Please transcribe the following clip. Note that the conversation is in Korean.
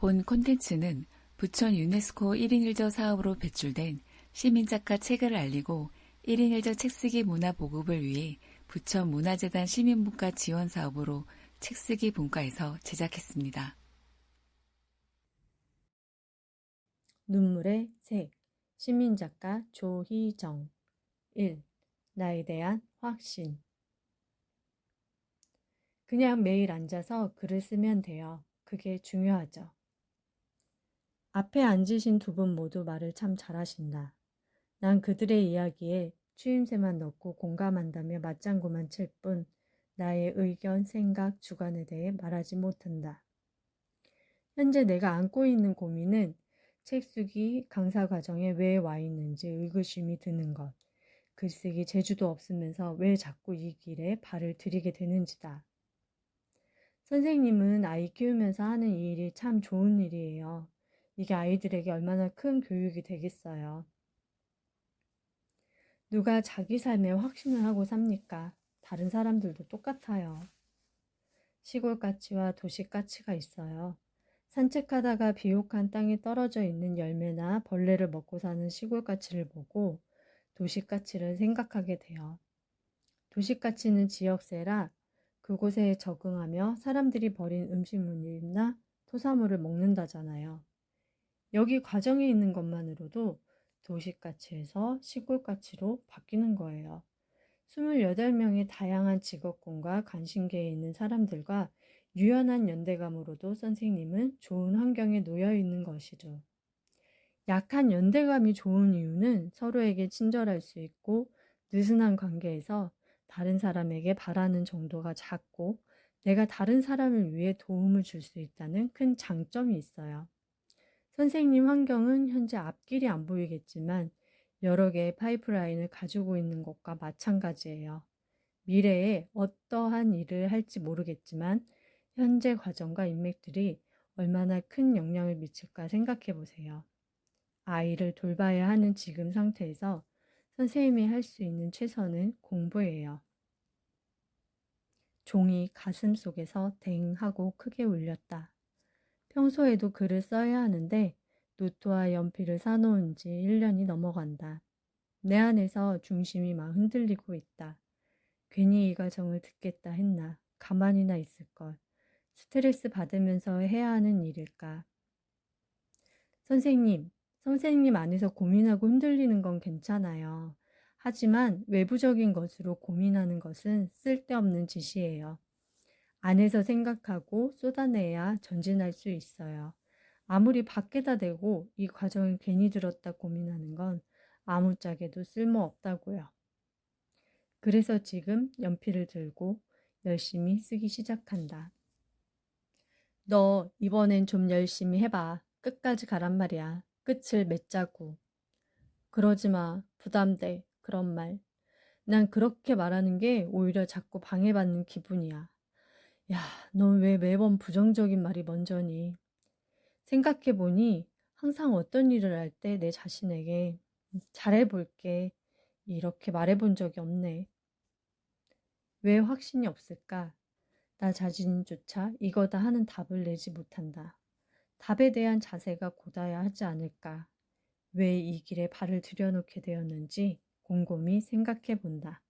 본 콘텐츠는 부천 유네스코 1인 1저 사업으로 배출된 시민작가 책을 알리고 1인 1저 책쓰기 문화 보급을 위해 부천 문화재단 시민문과 지원 사업으로 책쓰기 분과에서 제작했습니다. 눈물의 색 시민작가 조희정 1. 나에 대한 확신 그냥 매일 앉아서 글을 쓰면 돼요. 그게 중요하죠. 앞에 앉으신 두 분 모두 말을 참 잘하신다. 난 그들의 이야기에 추임새만 넣고 공감한다며 맞장구만 칠 뿐 나의 의견, 생각, 주관에 대해 말하지 못한다. 현재 내가 안고 있는 고민은 책 쓰기 강사 과정에 왜 와 있는지 의구심이 드는 것. 글쓰기 재주도 없으면서 왜 자꾸 이 길에 발을 들이게 되는지다. 선생님은 아이 키우면서 하는 이 일이 참 좋은 일이에요. 이게 아이들에게 얼마나 큰 교육이 되겠어요. 누가 자기 삶에 확신을 하고 삽니까? 다른 사람들도 똑같아요. 시골 가치와 도시 가치가 있어요. 산책하다가 비옥한 땅에 떨어져 있는 열매나 벌레를 먹고 사는 시골 가치를 보고 도시 가치를 생각하게 돼요. 도시 가치는 지역세라 그곳에 적응하며 사람들이 버린 음식물이나 토사물을 먹는다잖아요. 여기 과정에 있는 것만으로도 도시가치에서 시골가치로 바뀌는 거예요. 28명의 다양한 직업군과 관심계에 있는 사람들과 유연한 연대감으로도 선생님은 좋은 환경에 놓여 있는 것이죠. 약한 연대감이 좋은 이유는 서로에게 친절할 수 있고 느슨한 관계에서 다른 사람에게 바라는 정도가 작고 내가 다른 사람을 위해 도움을 줄 수 있다는 큰 장점이 있어요. 선생님 환경은 현재 앞길이 안 보이겠지만 여러 개의 파이프라인을 가지고 있는 것과 마찬가지예요. 미래에 어떠한 일을 할지 모르겠지만 현재 과정과 인맥들이 얼마나 큰 영향을 미칠까 생각해 보세요. 아이를 돌봐야 하는 지금 상태에서 선생님이 할 수 있는 최선은 공부예요. 종이 가슴 속에서 댕 하고 크게 울렸다. 평소에도 글을 써야 하는데 노트와 연필을 사놓은 지 1년이 넘어간다. 내 안에서 중심이 막 흔들리고 있다. 괜히 이 과정을 듣겠다 했나. 가만히나 있을 걸. 스트레스 받으면서 해야 하는 일일까. 선생님, 선생님 안에서 고민하고 흔들리는 건 괜찮아요. 하지만 외부적인 것으로 고민하는 것은 쓸데없는 짓이에요. 안에서 생각하고 쏟아내야 전진할 수 있어요. 아무리 밖에다 대고 이 과정을 괜히 들었다 고민하는 건 아무짝에도 쓸모없다고요. 그래서 지금 연필을 들고 열심히 쓰기 시작한다. 너 이번엔 좀 열심히 해봐. 끝까지 가란 말이야. 끝을 맺자고. 그러지 마. 부담돼. 그런 말. 난 그렇게 말하는 게 오히려 자꾸 방해받는 기분이야. 야, 넌 왜 매번 부정적인 말이 먼저니? 생각해 보니 항상 어떤 일을 할 때 내 자신에게 잘해 볼게. 이렇게 말해 본 적이 없네. 왜 확신이 없을까? 나 자신조차 이거다 하는 답을 내지 못한다. 답에 대한 자세가 고다야 하지 않을까? 왜 이 길에 발을 들여놓게 되었는지 곰곰이 생각해 본다.